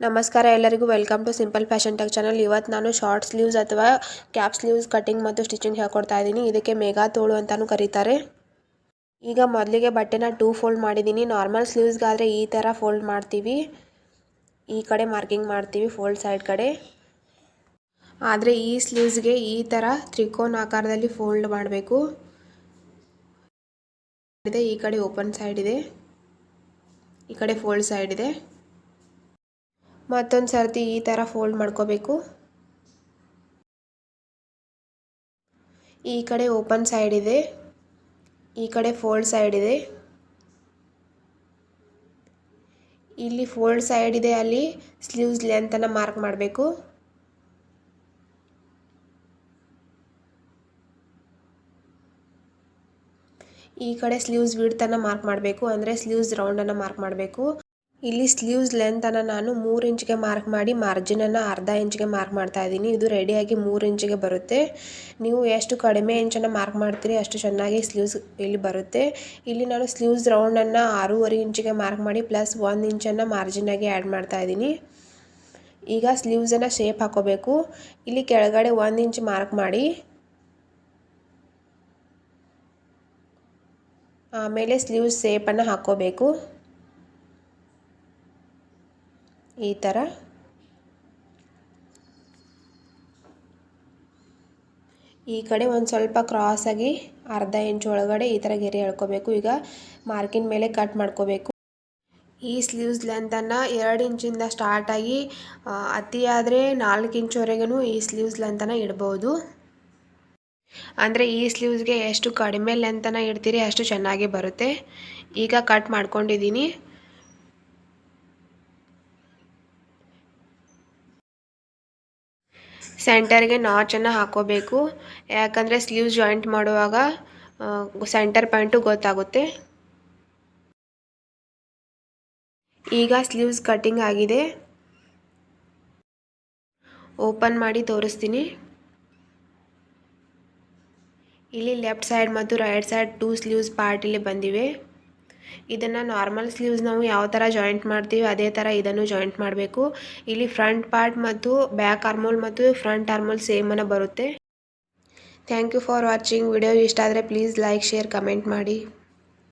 ನಮಸ್ಕಾರ ಎಲ್ಲರಿಗೂ welcome to simple fashion tech channel ಇವತ್ತು ನಾನು ಶಾರ್ಟ್ ಸ್ಲೀವ್ಸ್ ಅಥವಾ ಕ್ಯಾಪ್ ಸ್ಲೀವ್ಸ್ ಕಟಿಂಗ್ ಮತ್ತು ಸ್ಟಿಚಿಂಗ್ ಹೇಳ್ಕೊಡ್ತಾ ಇದ್ದೀನಿ ಇದಕ್ಕೆ ಮೇಘಾ ತೋಳು ಅಂತಲೂ ಕರೀತಾರೆ. ಈಗ ಮೊದಲಿಗೆ ಬಟ್ಟೆನ ಟೂ ಫೋಲ್ಡ್ ಮಾಡಿದ್ದೀನಿ. ನಾರ್ಮಲ್ ಸ್ಲೀವ್ಸ್ಗಾದರೆ ಈ ಥರ ಫೋಲ್ಡ್ ಮಾಡ್ತೀವಿ. ಈ ಕಡೆ ಮಾರ್ಕಿಂಗ್ ಮಾಡ್ತೀವಿ ಫೋಲ್ಡ್ ಸೈಡ್ ಕಡೆ. ಆದರೆ ಈ ಸ್ಲೀವ್ಸ್ಗೆ ಈ ಥರ ತ್ರಿಕೋನ ಆಕಾರದಲ್ಲಿ ಫೋಲ್ಡ್ ಮಾಡಬೇಕು. ಇದೆ ಈ ಕಡೆ ಓಪನ್ ಸೈಡ್ ಇದೆ. ಈ ಕಡೆ ಫೋಲ್ಡ್ ಸೈಡ್ ಇದೆ. ಮತ್ತೊಂದು ಸರ್ತಿ ಈ ಥರ ಫೋಲ್ಡ್ ಮಾಡ್ಕೋಬೇಕು. ಈ ಕಡೆ ಓಪನ್ ಸೈಡ್ ಇದೆ. ಈ ಕಡೆ ಫೋಲ್ಡ್ ಸೈಡ್ ಇದೆ. ಇಲ್ಲಿ ಫೋಲ್ಡ್ ಸೈಡ್ ಇದೆ ಅಲ್ಲಿ ಸ್ಲೀವ್ಸ್ ಲೆಂತನ್ನು ಮಾರ್ಕ್ ಮಾಡಬೇಕು. ಈ ಕಡೆ ಸ್ಲೀವ್ಸ್ ವಿಡ್ತನ್ನು ಮಾರ್ಕ್ ಮಾಡಬೇಕು, ಅಂದರೆ ಸ್ಲೀವ್ಸ್ ರೌಂಡನ್ನು ಮಾರ್ಕ್ ಮಾಡಬೇಕು. ಇಲ್ಲಿ ಸ್ಲೀವ್ಸ್ ಲೆಂತನ್ನು ನಾನು ಮೂರು ಇಂಚ್ಗೆ ಮಾರ್ಕ್ ಮಾಡಿ ಮಾರ್ಜಿನನ್ನು ಅರ್ಧ ಇಂಚ್ಗೆ ಮಾರ್ಕ್ ಮಾಡ್ತಾ ಇದ್ದೀನಿ. ಇದು ರೆಡಿಯಾಗಿ ಮೂರು ಇಂಚಿಗೆ ಬರುತ್ತೆ. ನೀವು ಎಷ್ಟು ಕಡಿಮೆ ಇಂಚನ್ನು ಮಾರ್ಕ್ ಮಾಡ್ತೀರಿ, ಅಷ್ಟು ಚೆನ್ನಾಗಿ ಸ್ಲೀವ್ಸ್ ಇಲ್ಲಿ ಬರುತ್ತೆ. ಇಲ್ಲಿ ನಾನು ಸ್ಲೀವ್ಸ್ ರೌಂಡನ್ನು ಆರೂವರೆ ಇಂಚಿಗೆ ಮಾರ್ಕ್ ಮಾಡಿ, ಪ್ಲಸ್ ಒಂದು ಇಂಚನ್ನು ಮಾರ್ಜಿನಾಗಿ ಆ್ಯಡ್ ಮಾಡ್ತಾ ಇದ್ದೀನಿ. ಈಗ ಸ್ಲೀವ್ಸನ್ನು ಶೇಪ್ ಹಾಕೋಬೇಕು. ಇಲ್ಲಿ ಕೆಳಗಡೆ ಒಂದು ಇಂಚ್ ಮಾರ್ಕ್ ಮಾಡಿ, ಆಮೇಲೆ ಸ್ಲೀವ್ಸ್ ಶೇಪನ್ನು ಹಾಕ್ಕೋಬೇಕು ಈ ಥರ ಈ ಕಡೆ ಒಂದು ಸ್ವಲ್ಪ ಕ್ರಾಸಾಗಿ ಅರ್ಧ ಇಂಚ್ ಒಳಗಡೆ ಈ ಥರ ಗೆರೆ ಎಳ್ಕೋಬೇಕು. ಈಗ ಮಾರ್ಕಿನ ಮೇಲೆ ಕಟ್ ಮಾಡ್ಕೋಬೇಕು. ಈ ಸ್ಲೀವ್ಸ್ ಲೆಂತನ್ನು ಎರಡು ಇಂಚಿಂದ ಸ್ಟಾರ್ಟಾಗಿ ಅತಿಯಾದರೆ ನಾಲ್ಕು ಇಂಚ್ವರೆಗೂ ಈ ಸ್ಲೀವ್ಸ್ ಲೆಂತನ್ನು ಇಡ್ಬೋದು. ಅಂದರೆ ಈ ಸ್ಲೀವ್ಸ್ಗೆ ಎಷ್ಟು ಕಡಿಮೆ ಲೆಂತನ್ನು ಇಡ್ತೀರಿ ಅಷ್ಟು ಚೆನ್ನಾಗಿ ಬರುತ್ತೆ. ಈಗ ಕಟ್ ಮಾಡ್ಕೊಂಡಿದ್ದೀನಿ ಸೆಂಟರ್ಗೆ ನಾಚನ್ನು ಹಾಕೋಬೇಕು. ಯಾಕಂದರೆ ಸ್ಲೀವ್ಸ್ ಜಾಯಿಂಟ್ ಮಾಡುವಾಗ ಸೆಂಟರ್ ಪಾಯಿಂಟು ಗೊತ್ತಾಗುತ್ತೆ. ಈಗ ಸ್ಲೀವ್ಸ್ ಕಟ್ಟಿಂಗ್ ಆಗಿದೆ. ಓಪನ್ ಮಾಡಿ ತೋರಿಸ್ತೀನಿ. ಇಲ್ಲಿ ಲೆಫ್ಟ್ ಸೈಡ್ ಮತ್ತು right side two sleeves part ಇಲ್ಲಿ ಬಂದಿವೆ. ಇದನ್ನು ನಾರ್ಮಲ್ ಸ್ಲೀವ್ಸ್ ನಾವು ಯಾವ ಥರ ಜಾಯಿಂಟ್ ಮಾಡ್ತೀವಿ, ಅದೇ ಥರ ಇದನ್ನು ಜಾಯಿಂಟ್ ಮಾಡಬೇಕು. ಇಲ್ಲಿ ಫ್ರಂಟ್ ಪಾರ್ಟ್ ಮತ್ತು ಬ್ಯಾಕ್ ಆರ್ಮೋಲ್ ಮತ್ತು ಫ್ರಂಟ್ ಆರ್ಮೋಲ್ ಸೇಮನ್ನು ಬರುತ್ತೆ. Thank you for watching video ಇಷ್ಟ ಆದರೆ ಪ್ಲೀಸ್ ಲೈಕ್ ಶೇರ್ ಕಮೆಂಟ್ ಮಾಡಿ.